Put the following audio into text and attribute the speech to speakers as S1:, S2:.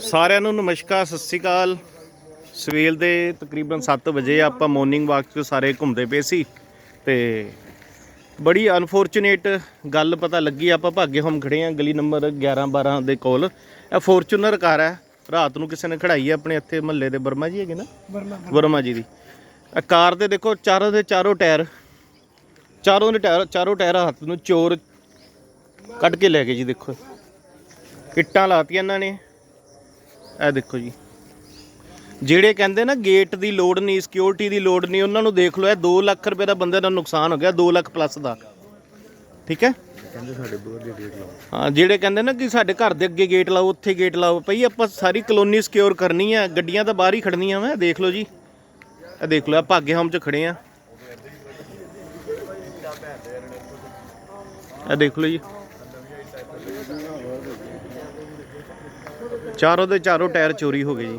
S1: ਸਾਰਿਆਂ ਨੂੰ ਨਮਸਕਾਰ ਸਤਿ ਸ੍ਰੀ ਅਕਾਲ। ਸਵੇਲ ਦੇ ਤਕਰੀਬਨ 7 ਵਜੇ ਆਪਾਂ ਮਾਰਨਿੰਗ ਵਾਕ 'ਚ ਸਾਰੇ ਘੁੰਮਦੇ ਪਏ ਸੀ ਤੇ ਬੜੀ ਅਨਫੋਰਚੂਨੇਟ ਗੱਲ ਪਤਾ ਲੱਗੀ ਆਪਾਂ ਭਾਗੇ ਹਮ ਖੜੇ ਆ ਗਲੀ ਨੰਬਰ 11 12 ਦੇ ਕੋਲ। ਇਹ ਫੋਰਚੂਨਰ ਕਾਰ ਹੈ ਰਾਤ ਨੂੰ ਕਿਸੇ ਨੇ ਖੜਾਈ ਹੈ ਆਪਣੇ ਇੱਥੇ ਮਹੱਲੇ ਦੇ ਵਰਮਾ ਜੀ ਹੈਗੇ ਨਾ? ਵਰਮਾ ਜੀ ਦੀ। ਇਹ ਕਾਰ ਦੇ ਦੇਖੋ ਚਾਰੋਂ ਦੇ ਚਾਰੋਂ ਟਾਇਰ ਚਾਰੋਂ ਦੇ ਟਾਇਰ ਚਾਰੋਂ ਟਾਇਰ ਹੱਥ ਨੂੰ ਚੋਰ ਕੱਢ ਕੇ ਲੈ ਗਏ ਜੀ ਦੇਖੋ। ਇੱਟਾਂ ਲਾਤੀਆਂ ਇਹਨਾਂ ਨੇ। ਇਹ ਦੇਖੋ ਜੀ। ਜਿਹੜੇ ਕਹਿੰਦੇ ਨਾ ਗੇਟ ਦੀ ਲੋੜ ਨਹੀਂ ਸਿਕਿਉਰਿਟੀ ਦੀ ਲੋੜ ਨਹੀਂ ਉਹਨਾਂ ਨੂੰ ਦੇਖ ਲਓ ਇਹ 2 ਲੱਖ ਰੁਪਏ ਦਾ ਬੰਦੇ ਦਾ ਨੁਕਸਾਨ ਹੋ ਗਿਆ 2 ਲੱਖ ਪਲੱਸ ਦਾ। ਠੀਕ ਹੈ?
S2: ਕਹਿੰਦੇ ਸਾਡੇ ਬੂਹੇ ਦੇ ਗੇਟ ਲਾਓ।
S1: ਹਾਂ ਜਿਹੜੇ ਕਹਿੰਦੇ ਨਾ ਕਿ ਸਾਡੇ ਘਰ ਦੇ ਅੱਗੇ ਗੇਟ ਲਾਓ ਉੱਥੇ ਗੇਟ ਲਾਓ ਭਈ ਆਪਾਂ ਸਾਰੀ ਕਲੋਨੀ ਸਿਕਿਉਰ ਕਰਨੀ ਆ ਗੱਡੀਆਂ ਤਾਂ ਬਾਹਰ ਹੀ ਖੜਨੀਆਂ ਵਾ ਦੇਖ ਲਓ ਜੀ। ਇਹ ਦੇਖ ਲਓ ਆ ਭਾਗੇ ਹਮ ਚ ਖੜੇ ਆ। ਇਹ ਦੇਖ ਲਓ ਜੀ। ਚਾਰੋਂ ਦੇ ਚਾਰੋਂ ਟਾਇਰ ਚੋਰੀ ਹੋ ਗਏ ਜੀ।